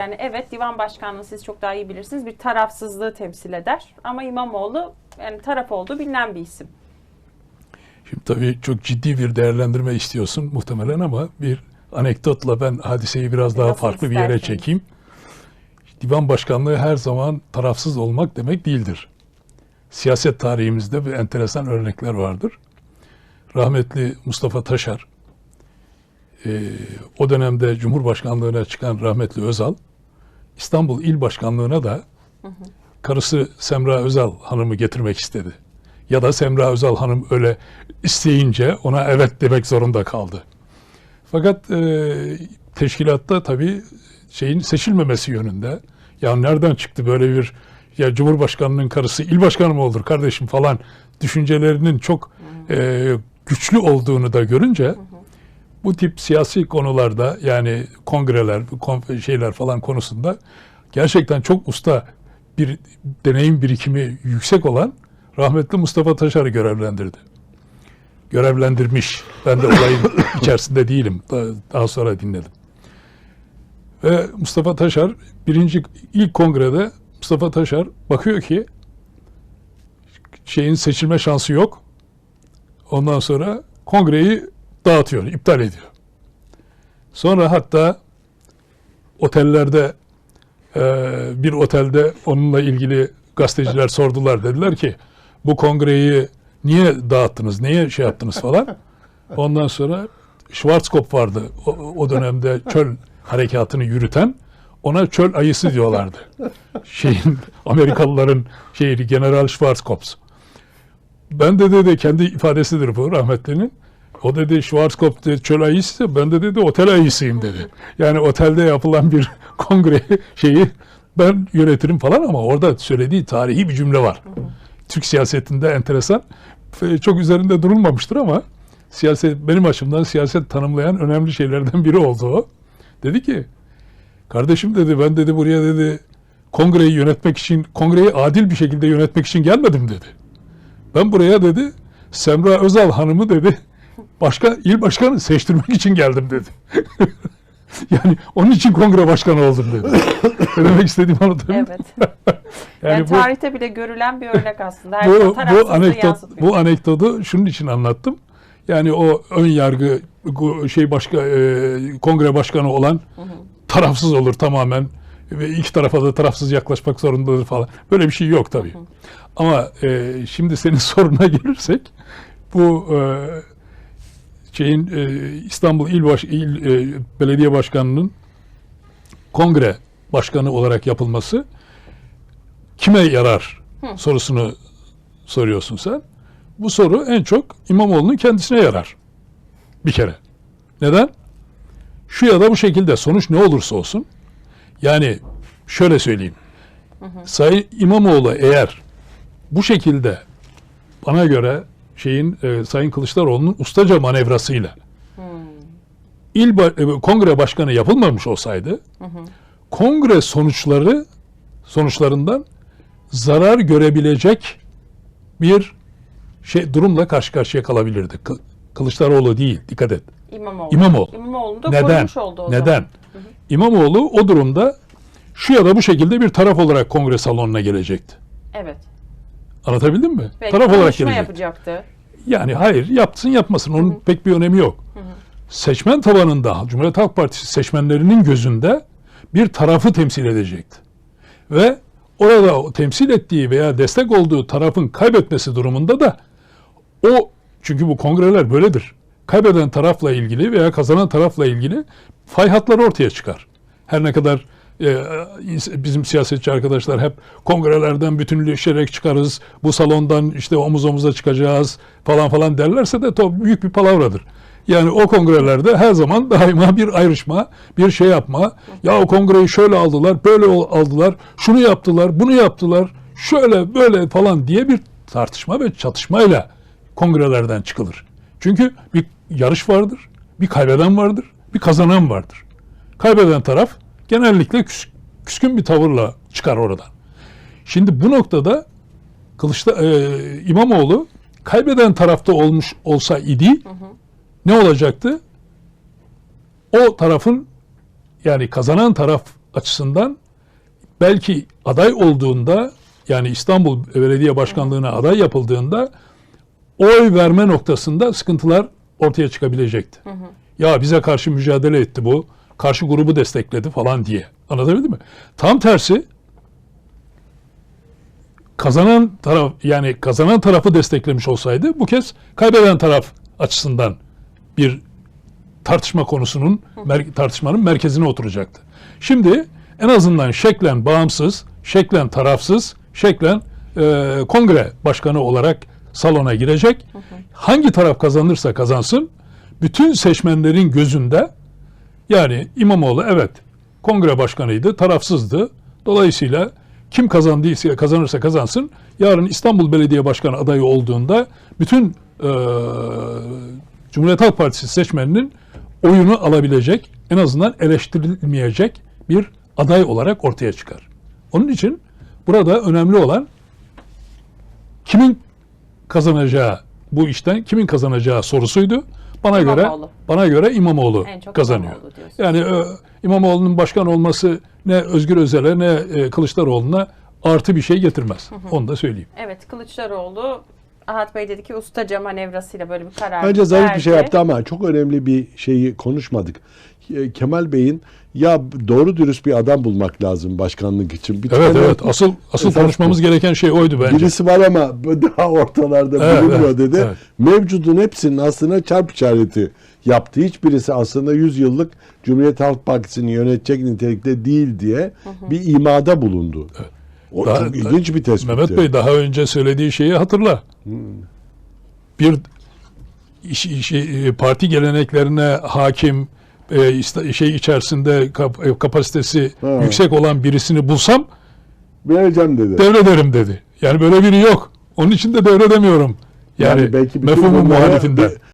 Yani evet divan başkanlığı siz çok daha iyi bilirsiniz bir tarafsızlığı temsil eder. Ama İmamoğlu yani taraf olduğu bilinen bir isim. Şimdi tabii çok ciddi bir değerlendirme istiyorsun muhtemelen ama bir anekdotla ben hadiseyi biraz daha Nasıl farklı bir yere çekeyim. Divan başkanlığı her zaman tarafsız olmak demek değildir. Siyaset tarihimizde bir enteresan örnekler vardır. Rahmetli Mustafa Taşar, e, o dönemde Cumhurbaşkanlığına çıkan rahmetli Özal, İstanbul İl Başkanlığına da karısı Semra Özal Hanım'ı getirmek istedi. Ya da Semra Özal Hanım öyle isteyince ona evet demek zorunda kaldı. Fakat e, teşkilatta tabii şeyin seçilmemesi yönünde. Ya nereden çıktı böyle bir ya Cumhurbaşkanının karısı il başkanı mı olur kardeşim falan düşüncelerinin çok e, güçlü olduğunu da görünce bu tip siyasi konularda yani kongreler, şeyler falan konusunda gerçekten çok usta bir deneyim birikimi yüksek olan rahmetli Mustafa Taşar'ı görevlendirdi. Görevlendirmiş. Ben de olayın içerisinde değilim. Daha, daha sonra dinledim. Ve Mustafa Taşar birinci ilk kongrede Mustafa Taşar bakıyor ki şeyin seçilme şansı yok. Ondan sonra kongreyi dağıtıyor, iptal ediyor. Sonra hatta otellerde e, bir otelde onunla ilgili gazeteciler sordular. Dediler ki bu kongreyi niye dağıttınız, niye şey yaptınız falan. Ondan sonra Schwarzkopf vardı o, o dönemde çöl harekatını yürüten. Ona çöl ayısı diyorlardı. Şeyin Amerikalıların şeyi General Schwarzkopf. Ben de dedi kendi ifadesidir bu rahmetlinin. O dedi Schwarzkopf çöl ayısı ben de dedi otel ayısıyım dedi. Yani otelde yapılan bir kongre şeyi ben yönetirim falan ama orada söylediği tarihi bir cümle var. Türk siyasetinde enteresan. Çok üzerinde durulmamıştır ama siyaset benim açımdan siyaset tanımlayan önemli şeylerden biri oldu o. Dedi ki kardeşim dedi ben dedi buraya dedi kongreyi yönetmek için kongreyi adil bir şekilde yönetmek için gelmedim dedi. Ben buraya dedi Semra Özal Hanım'ı dedi başka il başkanı seçtirmek için geldim dedi. yani onun için kongre başkanı oldum dedi. demek istediğimi anlatabiliyor muyum? Evet. Yani, Yani, bu, tarihte bile görülen bir örnek aslında. Her bu, bu anekdot bu anekdotu şunun için anlattım. Yani o ön yargı şey başka e, kongre başkanı olan tarafsız olur tamamen ve iki tarafa da tarafsız yaklaşmak zorundadır falan. Böyle bir şey yok tabii. Ama e, şimdi senin soruna gelirsek bu e, şeyin e, İstanbul İl, Baş, İl e, Belediye Başkanı'nın kongre başkanı olarak yapılması kime yarar sorusunu soruyorsun sen. Bu soru en çok İmamoğlu'nun kendisine yarar. Bir kere. Neden? Şu ya da bu şekilde sonuç ne olursa olsun. Yani şöyle söyleyeyim. Sayın İmamoğlu eğer bu şekilde bana göre şeyin e, Sayın Kılıçdaroğlu'nun ustaca manevrasıyla il ba- e, kongre başkanı yapılmamış olsaydı kongre sonuçları sonuçlarından zarar görebilecek bir şey durumla karşı karşıya kalabilirdi. Kı- Kılıçdaroğlu değil, dikkat et. İmamoğlu. İmamoğlu. İmamoğlu da Neden? oldu o Neden? zaman. İmamoğlu o durumda şu ya da bu şekilde bir taraf olarak kongre salonuna gelecekti. Evet. Anlatabildim mi? Belki taraf olarak gelecek. yapacaktı. Yani hayır yapsın yapmasın onun pek bir önemi yok. Seçmen tabanında Cumhuriyet Halk Partisi seçmenlerinin gözünde bir tarafı temsil edecekti. Ve orada o temsil ettiği veya destek olduğu tarafın kaybetmesi durumunda da o çünkü bu kongreler böyledir. Kaybeden tarafla ilgili veya kazanan tarafla ilgili fay hatları ortaya çıkar. Her ne kadar bizim siyasetçi arkadaşlar hep kongrelerden bütünleşerek çıkarız, bu salondan işte omuz omuza çıkacağız falan falan derlerse de to büyük bir palavradır. Yani o kongrelerde her zaman daima bir ayrışma, bir şey yapma. Ya o kongreyi şöyle aldılar, böyle aldılar, şunu yaptılar, bunu yaptılar, şöyle böyle falan diye bir tartışma ve çatışmayla kongrelerden çıkılır. Çünkü bir yarış vardır, bir kaybeden vardır, bir kazanan vardır. Kaybeden taraf genellikle küs- küskün bir tavırla çıkar oradan. Şimdi bu noktada Kılıçda, e, İmamoğlu kaybeden tarafta olmuş olsa idi ne olacaktı? O tarafın yani kazanan taraf açısından belki aday olduğunda yani İstanbul Belediye Başkanlığı'na aday yapıldığında oy verme noktasında sıkıntılar ortaya çıkabilecekti. Ya bize karşı mücadele etti bu, karşı grubu destekledi falan diye. Anlatabildim mi? Tam tersi kazanan taraf yani kazanan tarafı desteklemiş olsaydı bu kez kaybeden taraf açısından bir tartışma konusunun mer- tartışmanın merkezine oturacaktı. Şimdi en azından şeklen bağımsız, şeklen tarafsız, şeklen e, kongre başkanı olarak salona girecek. Hangi taraf kazanırsa kazansın bütün seçmenlerin gözünde yani İmamoğlu evet kongre başkanıydı, tarafsızdı. Dolayısıyla kim kazandıysa kazanırsa kazansın. Yarın İstanbul Belediye Başkanı adayı olduğunda bütün e, Cumhuriyet Halk Partisi seçmeninin oyunu alabilecek, en azından eleştirilmeyecek bir aday olarak ortaya çıkar. Onun için burada önemli olan kimin kazanacağı bu işten kimin kazanacağı sorusuydu. Bana göre İmamoğlu. bana göre İmamoğlu En çok kazanıyor. İmamoğlu diyorsun. Yani e, İmamoğlu'nun başkan olması ne Özgür Özel'e ne e, Kılıçdaroğlu'na artı bir şey getirmez. Onu da söyleyeyim. Evet Kılıçdaroğlu Ahat Bey dedi ki ustaca manevrasıyla böyle bir karar Bence zarif bir verdi. şey yaptı ama çok önemli bir şeyi konuşmadık. E, Kemal Bey'in ya doğru dürüst bir adam bulmak lazım başkanlık için. Bir Evet tane evet asıl asıl Esas konuşmamız gereken şey oydu bence. Birisi var ama daha ortalarda Evet, bulunmuyor evet, dedi. evet. Mevcudun hepsinin aslında çarp işareti yaptı. Hiçbirisi aslında 100 yıllık Cumhuriyet Halk Partisi'ni yönetecek nitelikte değil diye bir imada bulundu. O Daha- çok ilginç bir tespit. Mehmet Bey daha önce söylediği şeyi hatırla. Bir iş, iş- e, parti geleneklerine hakim e, şey içerisinde kap- e, kapasitesi Ha. yüksek olan birisini bulsam Vereceğim dedi. devrederim dedi. Yani böyle biri yok. Onun için de devredemiyorum. Yani, Yani belki bunlara muhalifinde. bir-